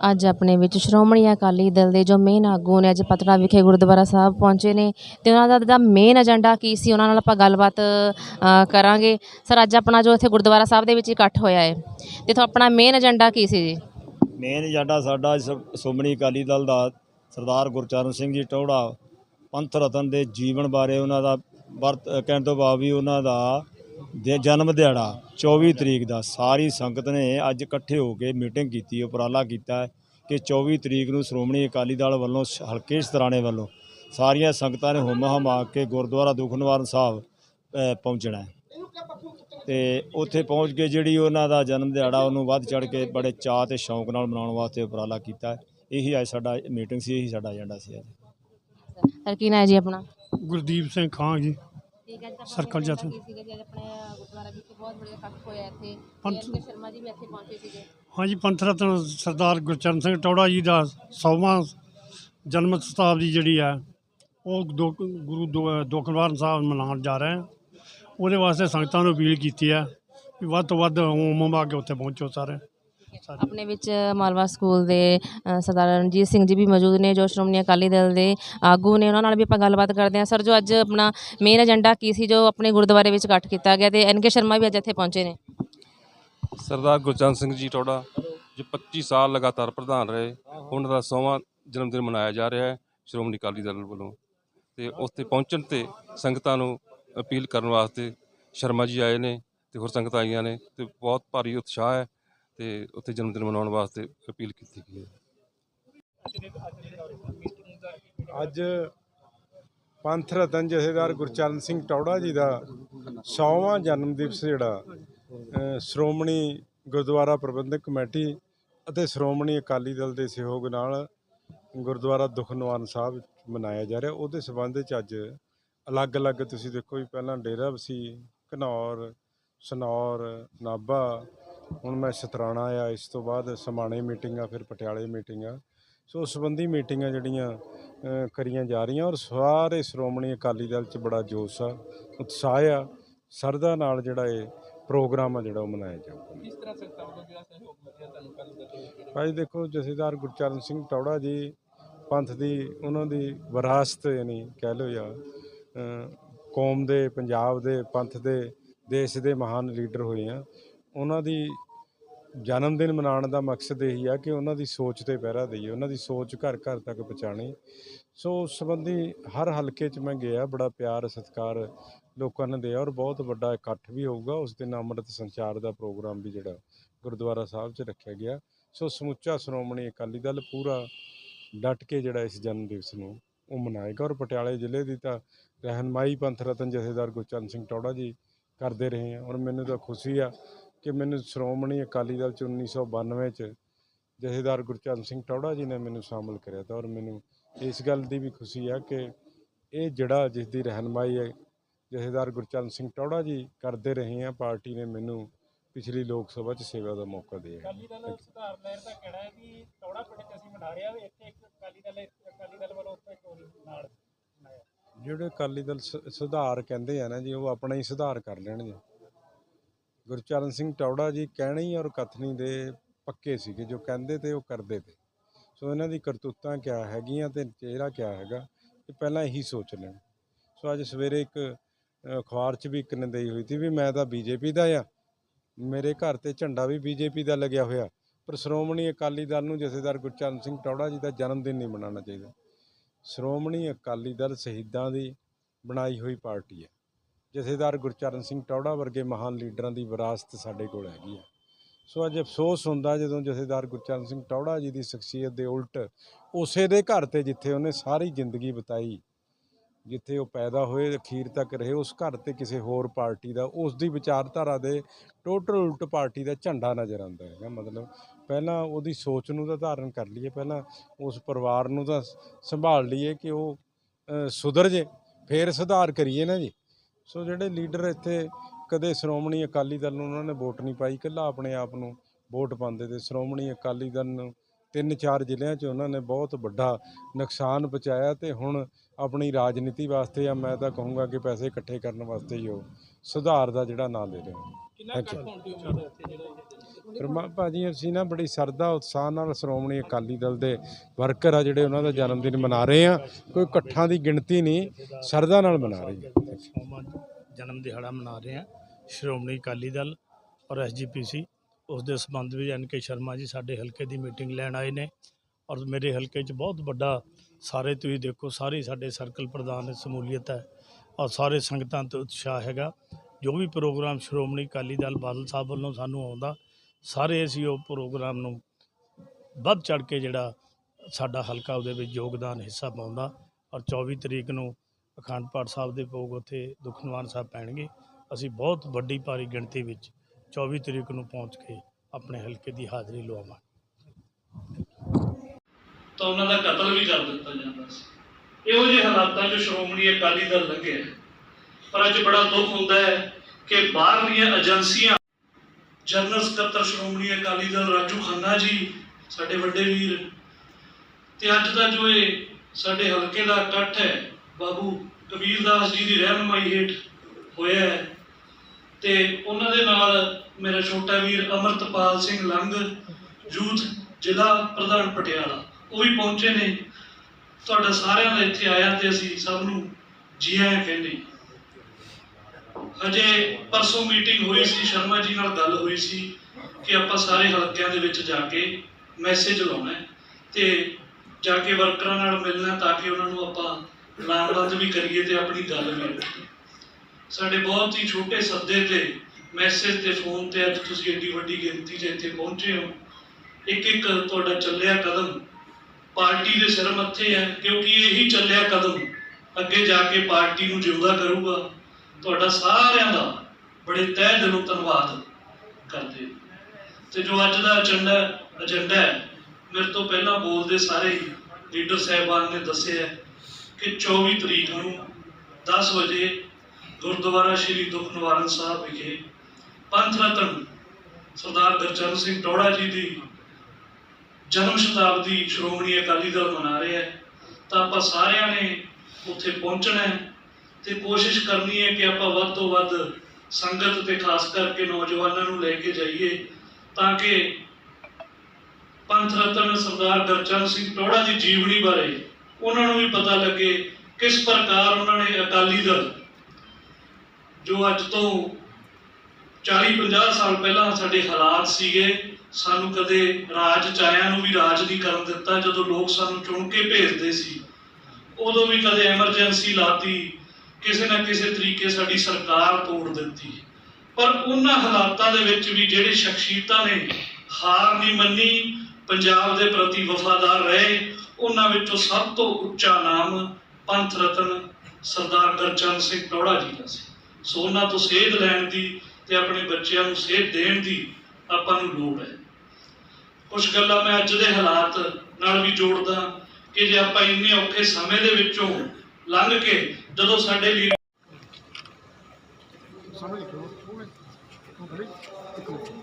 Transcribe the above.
ਅੱਜ ਆਪਣੇ ਵਿੱਚ ਸ਼੍ਰੋਮਣੀ ਅਕਾਲੀ ਦਲ ਦੇ ਜੋ ਮੇਨ ਆਗੂ ਨੇ ਅੱਜ ਪਤੜਾ ਵਿਖੇ ਗੁਰਦੁਆਰਾ ਸਾਹਿਬ ਪਹੁੰਚੇ ਨੇ ਤੇ ਉਹਨਾਂ ਦਾ ਜਿਹੜਾ ਮੇਨ ਏਜੰਡਾ ਕੀ ਸੀ, ਉਹਨਾਂ ਨਾਲ ਆਪਾਂ ਗੱਲਬਾਤ ਕਰਾਂਗੇ। ਸਰ ਅੱਜ ਆਪਣਾ ਜੋ ਇੱਥੇ ਗੁਰਦੁਆਰਾ ਸਾਹਿਬ ਦੇ ਵਿੱਚ ਇਕੱਠ ਹੋਇਆ ਹੈ, ਤੇ ਤੋਂ ਆਪਣਾ ਮੇਨ ਏਜੰਡਾ ਕੀ ਸੀ ਜੀ? ਮੇਨ ਏਜੰਡਾ ਸਾਡਾ ਸ਼੍ਰੋਮਣੀ ਅਕਾਲੀ ਦਲ ਦਾ ਸਰਦਾਰ ਗੁਰਚਰਨ ਸਿੰਘ ਜੀ ਟੌੜਾ ਪੰਥ ਰਤਨ ਦੇ ਜੀਵਨ ਬਾਰੇ ਉਹਨਾਂ ਦਾ ਵਰਤ ਕਹਿਣ ਤੋਂ ਬਾਅਦ ਵੀ ਉਹਨਾਂ ਦਾ ਦੇ ਜਨਮ ਦਿਹਾੜਾ 24 ਤਰੀਕ ਦਾ। ਸਾਰੀ ਸੰਗਤ ਨੇ ਅੱਜ ਇਕੱਠੇ ਹੋ ਕੇ ਮੀਟਿੰਗ ਕੀਤੀ ਉਪਰਾਲਾ ਕੀਤਾ ਕਿ 24 ਤਰੀਕ ਨੂੰ ਸ਼੍ਰੋਮਣੀ ਅਕਾਲੀ ਦਲ ਵੱਲੋਂ ਸ਼- ਹਲਕੇ ਸਤਰਾਣੇ ਵੱਲੋਂ ਸਾਰੀਆਂ ਸੰਗਤਾਂ ਨੇ ਹੁਮ ਹਮਾ ਕੇ ਗੁਰਦੁਆਰਾ ਦੁਖਨਿਵਾਰਨ ਸਾਹਿਬ ਪਹੁੰਚਣਾ ਹੈ। ਤੇ ਉੱਥੇ ਪਹੁੰਚ ਕੇ ਜਿਹੜੀ ਉਹਨਾਂ ਦਾ ਜਨਮ ਦਿਹਾੜਾ ਉਹਨੂੰ ਵੱਧ ਚੜ ਕੇ ਬੜੇ ਚਾਅ ਤੇ ਸ਼ੌਂਕ ਨਾਲ ਮਨਾਉਣ ਵਾਸਤੇ ਉਪਰਾਲਾ ਕੀਤਾ ਹੈ। ਇਹੀ ਅੱਜ ਸਾਡਾ ਮੀਟਿੰਗ ਸੀ ਇਹੀ ਸਾਡਾ ਏਜੰਡਾ ਸੀ ਅੱਜ। ਸਰ ਕੀ ਨਾਂ ਹੈ ਜੀ ਆਪਣਾ? ਗੁਰਦੀਪ ਸਿੰਘ ਖਾਂ ਜੀ। ਠੀਕ ਹੈ ਸਰਕਲ ਜਥਾ। ਕੀ ਸੀਗਾ ਜੀ ਅੱਜ ਆਪਣੇ ਗੁਰਦੁਆਰਾ ਵਿਖੇ ਬਹੁਤ ਬੜਾ ਇਕੱਠ ਹੋਇਆ ਇੱਥੇ। ਪੰਥ- ਐਨ ਕੇ ਸ਼ਰਮਾ ਜੀ ਵੀ ਇੱਥੇ ਪਹੁੰਚੇ ਸੀਗੇ। ਹਾਂਜੀ ਪੰਥ ਰਤਨ ਸਰਦਾਰ ਗੁਰਚਰਨ ਸਿੰਘ ਟੌੜਾ ਜੀ ਦਾ 100ਵਾਂ ਜਨਮ ਸ਼ਤਾਬਦੀ ਜਿਹੜੀ ਹੈ ਉਹ ਦੋ ਗੁਰੂ ਦੋ- ਦੁਖਨਿਵਾਰਨ ਸਾਹਿਬ ਮਨਾਉਣ ਜਾ ਰਹੇ ਹਾਂ ਉਹਦੇ ਵਾਸਤੇ ਸੰਗਤਾਂ ਨੂੰ ਅਪੀਲ ਕੀਤੀ ਹੈ ਵੀ ਵੱਧ ਤੋਂ ਵੱਧ ਹੋਮ ਆ ਕੇ ਉੱਥੇ ਪਹੁੰਚੋ ਸਾਰੇ। ਆਪਣੇ ਵਿੱਚ ਮਾਲਵਾ ਸਕੂਲ ਦੇ ਅ, ਸਰਦਾਰ ਰਣਜੀਤ ਸਿੰਘ ਜੀ ਵੀ ਮੌਜੂਦ ਨੇ ਜੋ ਸ਼੍ਰੋਮਣੀ ਅਕਾਲੀ ਦਲ ਦੇ ਆਗੂ ਨੇ ਉਹਨਾਂ ਨਾਲ ਵੀ ਆਪਾਂ ਗੱਲਬਾਤ ਕਰਦੇ ਹਾਂ। ਸਰ ਜੋ ਅੱਜ ਆਪਣਾ ਮੇਨ ਏਜੰਡਾ ਕੀ ਸੀ ਜੋ ਆਪਣੇ ਗੁਰਦੁਆਰੇ ਵਿੱਚ ਇਕੱਠ ਕੀਤਾ ਗਿਆ ਤੇ ਐਨ ਕੇ ਸ਼ਰਮਾ ਵੀ ਅੱਜ ਇੱਥੇ ਪਹੁੰਚੇ ਨੇ? ਸਰਦਾਰ ਗੁਰਚਰਨ ਸਿੰਘ ਜੀ ਟੌੜਾ ਜੋ 25 ਸਾਲ ਲਗਾਤਾਰ ਪ੍ਰਧਾਨ ਰਹੇ ਉਹਨਾਂ ਦਾ 100ਵਾਂ ਜਨਮ ਦਿਨ ਮਨਾਇਆ ਜਾ ਰਿਹਾ ਹੈ ਸ਼੍ਰੋਮਣੀ ਅਕਾਲੀ ਦਲ ਵੱਲੋਂ। ਤੇ ਉੱਥੇ ਪਹੁੰਚਣ ਤੇ ਸੰਗਤਾਂ ਨੂੰ ਅਪੀਲ ਕਰਨ ਵਾਸਤੇ ਸ਼ਰਮਾ ਜੀ ਆਏ ਨੇ ਤੇ ਹੋਰ ਸੰਗਤਾਂ ਆਈਆਂ ਨੇ ਤੇ ਬਹੁਤ ਭਾਰੀ ਉਤਸ਼ਾਹ ਹੈ। ਤੇ ਉੱਥੇ ਜਨਮ ਦਿਨ ਮਨਾਉਣ ਵਾਸਤੇ ਅਪੀਲ ਕੀਤੀ ਗਈ ਹੈ। ਅੱਜ ਪੰਥ ਰਤਨ ਜਥੇਦਾਰ ਗੁਰਚਰਨ ਸਿੰਘ ਟੌੜਾ ਜੀ ਦਾ 100ਵਾਂ ਜਨਮ ਦਿਵਸ ਜਿਹੜਾ ਸ਼੍ਰੋਮਣੀ ਗੁਰਦੁਆਰਾ ਪ੍ਰਬੰਧਕ ਕਮੇਟੀ ਅਤੇ ਸ਼੍ਰੋਮਣੀ ਅਕਾਲੀ ਦਲ ਦੇ ਸਹਿਯੋਗ ਨਾਲ ਗੁਰਦੁਆਰਾ ਦੁਖਨਿਵਾਰਨ ਸਾਹਿਬ ਮਨਾਇਆ ਜਾ ਰਿਹਾ। ਉਹਦੇ ਸਬੰਧ ਵਿੱਚ ਅੱਜ ਅਲੱਗ-ਅਲੱਗ ਤੁਸੀਂ ਦੇਖੋ ਵੀ ਪਹਿਲਾਂ ਡੇਰਾ ਵਸੀ ਘਨੌਰ, ਸਨੌਰ, ਨਾਭਾ ਹੁਣ ਮੈਂ ਸ਼ਤਰਾਣਾ ਆ ਇਸ ਤੋਂ ਬਾਅਦ ਸਮਾਣੇ ਮੀਟਿੰਗ ਆ ਫਿਰ ਪਟਿਆਲੇ ਮੀਟਿੰਗ। ਆ ਸੋ ਉਸ ਸੰਬੰਧੀ ਮੀਟਿੰਗਾਂ ਜਿਹੜੀਆਂ ਕਰੀਆਂ ਜਾ ਰਹੀਆਂ ਔਰ ਸਾਰੇ ਸ਼੍ਰੋਮਣੀ ਅਕਾਲੀ ਦਲ 'ਚ ਬੜਾ ਜੋਸ਼ ਆ ਉਤਸ਼ਾਹ ਆ ਸਰਦਾ ਨਾਲ ਜਿਹੜਾ ਇਹ ਪ੍ਰੋਗਰਾਮ ਆ ਜਿਹੜਾ ਉਹ ਮਨਾਇਆ ਜਾਊਗਾ। ਕਿਸ ਤਰ੍ਹਾਂ ਸੰਗਤਾਂ ਵੱਲੋਂ ਜਿਹੜਾ ਸਹਿਯੋਗ ਮਿਲਿਆ ਤੁਹਾਨੂੰ ਭਾਈ ਦੇਖੋ ਜਥੇਦਾਰ ਗੁਰਚਰਨ ਸਿੰਘ ਟੌੜਾ ਜੀ ਪੰਥ ਦੀ ਉਹਨਾਂ ਦੀ ਵਿਰਾਸਤ ਯਾਨੀ ਕਹਿ ਲਓ ਜਾਂ ਕੌਮ ਦੇ ਪੰਜਾਬ ਦੇ ਪੰਥ ਦੇ ਦੇਸ਼ ਦੇ ਮਹਾਨ ਲੀਡਰ ਹੋਏ ਆ। ਉਹਨਾਂ ਦੀ ਜਨਮ ਦਿਨ ਮਨਾਉਣ ਦਾ ਮਕਸਦ ਇਹੀ ਆ ਕਿ ਉਹਨਾਂ ਦੀ ਸੋਚ ਤੇ ਪਹਿਰਾ ਦਈਏ, ਉਹਨਾਂ ਦੀ ਸੋਚ ਘਰ ਘਰ ਤੱਕ ਪਹੁੰਚਾਣੀ ਸੋ ਉਸ ਸੰਬੰਧੀ ਹਰ ਹਲਕੇ 'ਚ ਮੈਂ ਗਿਆ, ਬੜਾ ਪਿਆਰ, ਸਤਿਕਾਰ ਲੋਕਾਂ ਨੇ ਦਿਆ ਔਰ ਬਹੁਤ ਵੱਡਾ ਇਕੱਠ ਵੀ ਹੋਊਗਾ। ਉਸ ਦਿਨ ਅੰਮ੍ਰਿਤ ਸੰਚਾਰ ਦਾ ਪ੍ਰੋਗਰਾਮ ਵੀ ਜਿਹੜਾ ਗੁਰਦੁਆਰਾ ਸਾਹਿਬ 'ਚ ਰੱਖਿਆ ਗਿਆ। ਸੋ ਸਮੁੱਚਾ ਸ਼੍ਰੋਮਣੀ ਅਕਾਲੀ ਦਲ ਪੂਰਾ ਡਟ ਕੇ ਜਿਹੜਾ ਇਸ ਜਨਮ ਦਿਵਸ ਨੂੰ ਉਹ ਮਨਾਏਗਾ ਔਰ ਪਟਿਆਲੇ ਜ਼ਿਲ੍ਹੇ ਦੀ ਤਾਂ ਰਹਿਨਮਾਈ ਪੰਥ ਰਤਨ ਜਥੇਦਾਰ ਗੁਰਚਰਨ ਸਿੰਘ ਟੌੜਾ ਜੀ ਕਰਦੇ ਰਹੇ ਆ ਔਰ ਮੈਨੂੰ ਤਾਂ ਖੁਸ਼ੀ ਆ ਕਿ ਮੈਨੂੰ ਸ਼੍ਰੋਮਣੀ ਅਕਾਲੀ ਦਲ ਚ 1992 ਚ ਜਥੇਦਾਰ ਗੁਰਚਰਨ ਸਿੰਘ ਟੌੜਾ ਜੀ ਨੇ ਮੈਨੂੰ ਸ਼ਾਮਲ ਕਰਿਆ ਤਾ ਔਰ ਮੈਨੂੰ ਇਸ ਗੱਲ ਦੀ ਵੀ ਖੁਸ਼ੀ ਆ ਕਿ ਇਹ ਜਿਹੜਾ ਜਿਸ ਦੀ ਰਹਿਨਮਾਈ ਹੈ ਜਥੇਦਾਰ ਗੁਰਚਰਨ ਸਿੰਘ ਟੌੜਾ ਜੀ ਕਰਦੇ ਰਹੇ ਆ ਪਾਰਟੀ ਨੇ ਮੈਨੂੰ ਪਿਛਲੀ ਲੋਕ ਸਭਾ ਚ ਸੇਵਾ ਦਾ ਮੌਕਾ ਦਿਆ ਅਕਾਲੀ ਦਲ ਸੁਧਾਰ ਲਹਿਰ ਦਾ ਕਹਿਣਾ ਹੈ ਕਿ ਚੌੜਾ ਪਿੰਡ 'ਚ ਅਸੀਂ ਮਨਾ ਰਹੇ ਹਾਂ ਇੱਥੇ ਇੱਕ ਅਕਾਲੀ ਦਲ ਅਕਾਲੀ ਦਲ ਵੱਲੋਂ ਉੱਥੇ ਕਿਉਂ ਨਹੀਂ ਨਾਲ ਮਨਾਇਆ ਜਿਹੜੇ ਅਕਾਲੀ ਦਲ ਸੁਧਾਰ ਕਹਿੰਦੇ ਆ ਨਾ ਜੀ ਉਹ ਆਪਣਾ ਹੀ ਸੁਧਾਰ ਕਰ ਲੈਣ ਜੀ ਗੁਰਚਰਨ ਸਿੰਘ ਟੌੜਾ ਜੀ ਕਹਿਣੀ ਔਰ ਕਥਨੀ ਦੇ ਪੱਕੇ ਸੀਗੇ, ਜੋ ਕਹਿੰਦੇ ਤੇ ਉਹ ਕਰਦੇ ਤੇ। ਸੋ ਇਹਨਾਂ ਦੀ ਕਰਤੂਤਾਂ ਕਿਆ ਹੈਗੀਆਂ ਤੇ ਚਿਹਰਾ ਕਿਆ ਹੈਗਾ, ਇਹ ਪਹਿਲਾਂ ਇਹੀ ਸੋਚ ਲੈਣ। ਸੋ ਅੱਜ ਸਵੇਰੇ ਇੱਕ ਅਖਬਾਰ 'ਚ ਵੀ ਇੱਕ ਨੇ ਦੇਈ ਹੋਈ ਸੀ ਵੀ ਮੈਂ ਤਾਂ ਬੀਜੇਪੀ ਦਾ ਆ। ਮੇਰੇ ਘਰ ਤੇ ਝੰਡਾ ਵੀ ਬੀਜੇਪੀ ਦਾ ਲੱਗਿਆ ਹੋਇਆ। ਪਰ ਸ਼੍ਰੋਮਣੀ ਅਕਾਲੀ ਦਲ ਨੂੰ ਜਥੇਦਾਰ ਗੁਰਚਰਨ ਸਿੰਘ ਟੌੜਾ ਜੀ ਦਾ ਜਨਮ ਦਿਨ ਨਹੀਂ ਮਨਾਉਣਾ ਚਾਹੀਦਾ। ਸ਼੍ਰੋਮਣੀ ਅਕਾਲੀ ਦਲ ਸ਼ਹੀਦਾਂ ਦੀ ਬਣਾਈ ਹੋਈ ਪਾਰਟੀ ਹੈ। ਜਥੇਦਾਰ ਗੁਰਚਰਨ ਸਿੰਘ ਟੌੜਾ ਵਰਗੇ ਮਹਾਨ ਲੀਡਰਾਂ ਦੀ ਵਿਰਾਸਤ ਸਾਡੇ ਕੋਲ ਹੈਗੀ ਹੈ ਸੋ ਅੱਜ ਅਫਸੋਸ ਹੁੰਦਾ ਜਦੋਂ ਜਥੇਦਾਰ ਗੁਰਚਰਨ ਸਿੰਘ ਟੌੜਾ ਜੀ ਦੀ ਸ਼ਖਸੀਅਤ ਦੇ ਉਲਟ ਉਸੇ ਦੇ ਘਰ ਤੇ ਜਿੱਥੇ ਉਹਨੇ ਸਾਰੀ ਜ਼ਿੰਦਗੀ ਬਿਤਾਈ, ਜਿੱਥੇ ਉਹ ਪੈਦਾ ਹੋਏ, ਅਖੀਰ ਤੱਕ ਰਹੇ, ਉਸ ਘਰ ਤੇ ਕਿਸੇ ਹੋਰ ਪਾਰਟੀ ਦਾ, ਉਸ ਦੀ ਵਿਚਾਰਧਾਰਾ ਦੇ ਟੋਟਲ ਉਲਟ ਪਾਰਟੀ ਦਾ ਝੰਡਾ ਨਜ਼ਰ ਆਉਂਦਾ ਹੈਗਾ। ਮਤਲਬ ਪਹਿਲਾਂ ਉਹਦੀ ਸੋਚ ਨੂੰ ਤਾਂ ਧਾਰਨ ਕਰ ਲਈਏ, ਪਹਿਲਾਂ ਉਸ ਪਰਿਵਾਰ ਨੂੰ ਤਾਂ ਸੰਭਾਲ ਲਈਏ ਕਿ ਉਹ ਸੁਧਰ ਜੇ, ਫੇਰ ਸੁਧਾਰ ਕਰੀਏ ਨਾ ਜੀ। ਸੋ ਜਿਹੜੇ ਲੀਡਰ ਇੱਥੇ ਕਦੇ ਸ਼੍ਰੋਮਣੀ ਅਕਾਲੀ ਦਲ ਨੂੰ ਉਹਨਾਂ ਨੇ ਵੋਟ ਨਹੀਂ ਪਾਈ ਇਕੱਲਾ ਆਪਣੇ ਆਪ ਨੂੰ ਵੋਟ ਪਾਉਂਦੇ ਤੇ ਸ਼੍ਰੋਮਣੀ ਅਕਾਲੀ ਦਲ ਨੂੰ ਤਿੰਨ ਚਾਰ ਜ਼ਿਲ੍ਹਿਆਂ 'ਚ ਉਹਨਾਂ ਨੇ ਬਹੁਤ ਵੱਡਾ ਨੁਕਸਾਨ ਪਹੁੰਚਾਇਆ ਤੇ ਹੁਣ ਆਪਣੀ ਰਾਜਨੀਤੀ ਵਾਸਤੇ ਜਾਂ ਮੈਂ ਤਾਂ ਕਹੂੰਗਾ ਕਿ ਪੈਸੇ ਇਕੱਠੇ ਕਰਨ ਵਾਸਤੇ ਹੀ ਉਹ ਸੁਧਾਰ ਦਾ ਜਿਹੜਾ ਨਾਂ ਲੈ ਰਹੇ ਹਨ ਕਿੰਨਾ Thank ਇਕੱਠ you. ਹੋਣ ਦੀ ਉਮੀਦ ਹੈ ਇੱਥੇ ਜਿਹੜਾ ਪਰਮਾ ਭਾਜੀ ਅਸੀਂ ਨਾ ਬੜੀ ਸਰਦਾ ਉਤਸ਼ਾਹ ਨਾਲ ਸ਼੍ਰੋਮਣੀ ਅਕਾਲੀ ਦਲ ਦੇ ਵਰਕਰ ਆ ਜਿਹੜੇ ਉਹਨਾਂ ਦਾ ਜਨਮ ਦਿਨ ਮਨਾ ਰਹੇ ਆ। ਕੋਈ ਇਕੱਠਾਂ ਦੀ ਗਿਣਤੀ ਨਹੀਂ ਸਰਦਾ ਨਾਲ ਮਨਾ ਰਹੇ ਆ। ਸੌਵਾਂ ਜਨਮ ਦਿਹਾੜਾ ਮਨਾ ਰਹੇ ਹਾਂ। ਸ਼੍ਰੋਮਣੀ ਅਕਾਲੀ ਦਲ ਔਰ ਐਸਜੀਪੀਸੀ ਉਸ ਦੇ ਸੰਬੰਧ ਵਿੱਚ ਐਨ ਕੇ ਸ਼ਰਮਾ ਜੀ ਸਾਡੇ ਹਲਕੇ ਦੀ ਮੀਟਿੰਗ ਲੈਣ ਆਏ ਨੇ ਔਰ ਮੇਰੇ ਹਲਕੇ 'ਚ ਬਹੁਤ ਵੱਡਾ ਸਾਰੇ ਤੁਸੀਂ ਦੇਖੋ, ਸਾਰੇ ਸਾਡੇ ਸਰਕਲ ਪ੍ਰਧਾਨ ਸਮੂਲੀਅਤ ਹੈ ਔਰ ਸਾਰੇ ਸੰਗਤਾਂ ਤੇ ਉਤਸ਼ਾਹ ਹੈਗਾ। ਜੋ ਵੀ ਪ੍ਰੋਗਰਾਮ ਸ਼੍ਰੋਮਣੀ ਅਕਾਲੀ ਦਲ ਬਾਦਲ ਸਾਹਿਬ ਵੱਲੋਂ ਸਾਨੂੰ ਆਉਂਦਾ, ਸਾਰੇ ਅਸੀਂ ਉਹ ਪ੍ਰੋਗਰਾਮ ਨੂੰ ਵੱਧ ਚੜ ਕੇ ਜਿਹੜਾ ਸਾਡਾ ਹਲਕਾ ਉਹਦੇ ਵਿੱਚ ਯੋਗਦਾਨ, ਹਿੱਸਾ ਪਾਉਂਦਾ ਔਰ 24 ਤਰੀਕ ਨੂੰ ਅਖੰਡ ਪਾਠ ਸਾਹਿਬ ਦੇ ਭੋਗ ਉੱਥੇ ਦੁਖਨਿਵਾਰਨ ਸਾਹਿਬ ਪੈਣਗੇ। ਅਸੀਂ ਬਹੁਤ ਵੱਡੀ ਭਾਰੀ ਗਿਣਤੀ ਵਿੱਚ 24 ਤਰੀਕ ਨੂੰ ਪਹੁੰਚ ਕੇ ਆਪਣੇ ਹਲਕੇ ਦੀ ਹਾਜ਼ਰੀ ਲਵਾਵਾਂਗੇ। ਤਾਂ ਉਹਨਾਂ ਦਾ ਕਤਲ ਵੀ ਕਰ ਦਿੱਤਾ ਜਾਂਦਾ ਸੀ। ਇਹੋ ਜਿਹੇ ਹਾਲਾਤਾਂ 'ਚ ਸ਼੍ਰੋਮਣੀ ਅਕਾਲੀ ਦਲ ਲੰਘਿਆ ਪਰ ਅੱਜ ਬੜਾ ਦੁੱਖ ਹੁੰਦਾ ਹੈ ਕਿ ਬਾਹਰਲੀਆਂ ਏਜੰਸੀਆਂ, ਜਨਰਲ ਸਕੱਤਰ ਸ਼੍ਰੋਮਣੀ ਅਕਾਲੀ ਦਲ ਰਾਜੂ ਖੰਨਾ ਜੀ, ਸਾਡੇ ਵੱਡੇ ਵੀਰ, ਤੇ ਅੱਜ ਦਾ ਜੋ ਇਹ ਸਾਡੇ ਹਲਕੇ ਦਾ ਇਕੱਠ ਹੈ, ਬਾਬੂ ਕਬੀਰ ਦਾਸ ਜੀ ਦੀ ਰਹਿਨਮਾਈ ਹੇਠ ਹੋਇਆ ਹੈ ਤੇ ਉਹਨਾਂ ਦੇ ਨਾਲ ਮੇਰਾ ਛੋਟਾ ਵੀਰ ਅਮਰਤਪਾਲ ਸਿੰਘ ਲੰਗ ਯੂਥ ਜ਼ਿਲ੍ਹਾ ਪ੍ਰਧਾਨ ਪਟਿਆਲਾ, ਉਹ ਵੀ ਪਹੁੰਚੇ ਨੇ। ਤੁਹਾਡਾ ਸਾਰਿਆਂ ਦਾ ਇੱਥੇ ਆਇਆ ਤੇ ਅਸੀਂ ਸਭ ਨੂੰ ਜੀ ਆਇਆਂ ਕਹਿੰਦੇ ਹਜੇ ਪਰਸੋਂ ਮੀਟਿੰਗ ਹੋਈ ਸੀ, ਸ਼ਰਮਾ ਜੀ ਨਾਲ ਗੱਲ ਹੋਈ ਸੀ ਕਿ ਆਪਾਂ ਸਾਰੇ ਹਲਕਿਆਂ ਦੇ ਵਿੱਚ ਜਾ ਕੇ ਮੈਸੇਜ ਲਾਉਣਾ ਤੇ ਜਾ ਕੇ ਵਰਕਰਾਂ ਨਾਲ ਮਿਲਣਾ ਤਾਂ ਕਿ ਉਹਨਾਂ ਨੂੰ ਆਪਾਂ ਲਾਮਬੰਦ ਵੀ ਕਰੀਏ ਤੇ ਆਪਣੀ ਗੱਲ ਵੀ। ਸਾਡੇ ਬਹੁਤ ਹੀ ਛੋਟੇ ਸੱਦੇ ਤੇ ਮੈਸੇਜ ਤੇ ਫੋਨ ਤੇ ਅੱਜ ਤੁਸੀਂ ਏਡੀ ਵੱਡੀ ਗਿਣਤੀ 'ਚ ਇੱਥੇ ਪਹੁੰਚੇ ਹੋ। ਇੱਕ ਇੱਕ ਤੁਹਾਡਾ ਚੱਲਿਆ ਕਦਮ ਪਾਰਟੀ ਦੇ ਸਿਰ ਮੱਥੇ ਹੈ, ਕਿਉਂਕਿ ਇਹੀ ਚੱਲਿਆ ਕਦਮ। ਅੱਗੇ ਜਾ ਕੇ ਪਾਰਟੀ ਨੂੰ ਜਿਉਂਦਾ ਕਰੂਗਾ। ਤੁਹਾਡਾ ਸਾਰਿਆਂ ਦਾ ਬੜੇ ਤਹਿ ਦਿਲੋਂ ਧੰਨਵਾਦ ਕਰਦੇ ਹਾਂ। ਤੇ ਜੋ ਅੱਜ ਦਾ ਏਜੰਡਾ ਏਜੰਡਾ ਹੈ, ਮੇਰੇ ਤੋਂ ਪਹਿਲਾਂ ਬੋਲਦੇ ਸਾਰੇ ਲੀਡਰ ਸਾਹਿਬਾਨ ਨੇ ਦੱਸਿਆ ਕਿ 24 ਤਰੀਕ ਨੂੰ 10 ਵਜੇ ਗੁਰਦੁਆਰਾ ਸ਼੍ਰੀ ਦੁਖ ਨਿਵਾਰਨ ਸਾਹਿਬ ਵਿਖੇ ਪੰਥ ਰਤਨ ਸਰਦਾਰ ਗੁਰਚਰਨ ਸਿੰਘ ਟੋੜਾ ਜੀ ਦੀ ਜਨਮ ਸ਼ਤਾਬਦੀ ਸ਼੍ਰੋਮਣੀ ਅਕਾਲੀ ਦਲ ਮਨਾ ਰਿਹਾ ਹੈ। ਤਾਂ ਆਪਾਂ ਸਾਰਿਆਂ ਨੇ ਉੱਥੇ ਪਹੁੰਚਣਾ ਹੈ ਤੇ ਕੋਸ਼ਿਸ਼ ਕਰਨੀ ਹੈ ਕਿ ਆਪਾਂ ਵੱਧ ਤੋਂ ਵੱਧ ਸੰਗਤ ਤੇ ਖਾਸ ਕਰਕੇ ਨੌਜਵਾਨਾਂ ਨੂੰ ਲੈ ਕੇ ਜਾਈਏ ਤਾਂ ਕਿ ਪੰਥ ਰਤਨ ਸਰਦਾਰ ਗੁਰਚਰਨ ਸਿੰਘ ਟੋੜਾ ਦੀ ਜੀਵਨੀ ਬਾਰੇ ਉਹਨਾਂ ਨੂੰ ਵੀ ਪਤਾ ਲੱਗੇ ਕਿਸ ਪ੍ਰਕਾਰ ਉਹਨਾਂ ਨੇ ਅਕਾਲੀ ਦਲ, ਜੋ ਅੱਜ ਤੋਂ 40-50 ਸਾਲ ਪਹਿਲਾਂ ਸਾਡੇ ਹਾਲਾਤ ਸੀਗੇ, ਸਾਨੂੰ ਕਦੇ ਰਾਜ ਚਾਹਿਆਂ ਨੂੰ ਵੀ ਰਾਜ ਨਹੀਂ ਕਰਨ ਦਿੱਤਾ, ਜਦੋਂ ਲੋਕ ਸਾਨੂੰ ਚੁਣ ਕੇ ਭੇਜਦੇ ਸੀ, ਉਦੋਂ ਵੀ ਕਦੇ ਐਮਰਜੈਂਸੀ ਲਾਤੀ, ਕਿਸੇ ਨਾ ਕਿਸੇ ਤਰੀਕੇ ਸਾਡੀ ਸਰਕਾਰ ਤੋੜ ਦਿੱਤੀ। ਪਰ ਉਹਨਾਂ ਹਾਲਾਤਾਂ ਦੇ ਵਿੱਚ ਵੀ ਜਿਹੜੇ ਸ਼ਖਸੀਅਤਾਂ ਨੇ ਹਾਰ ਨਹੀਂ ਮੰਨੀ ਪੰਜਾਬ ਦੇ ਪ੍ਰਤੀ ਵਫਾਦਾਰ ਰਹੇ, ਉਹਨਾਂ ਵਿੱਚੋਂ ਸਭ ਤੋਂ ਉੱਚਾ ਨਾਮ ਪੰਥ ਰਤਨ ਸਰਦਾਰ ਗੁਰਚਰਨ ਸਿੰਘ ਟੋੜਾ ਜੀ ਦਾ ਸੀ। ਸੋ ਉਹਨਾਂ ਤੋਂ ਸੇਧ ਲੈਣ ਦੀ ਤੇ ਆਪਣੇ ਬੱਚਿਆਂ ਨੂੰ ਸੇਧ ਦੇਣ ਦੀ ਆਪਾਂ ਨੂੰ ਲੋੜ ਹੈ। ਕੁਝ ਗੱਲਾਂ ਮੈਂ ਅੱਜ ਦੇ ਹਾਲਾਤ ਨਾਲ ਵੀ ਜੋੜਦਾ ਕਿ ਜੇ ਆਪਾਂ ਇੰਨੇ ਔਖੇ ਸਮੇਂ ਦੇ ਵਿੱਚੋਂ ਲੰਘ ਕੇ ਜਦੋਂ ਸਾਡੇ ਲਈ ਹਾਂਜੀ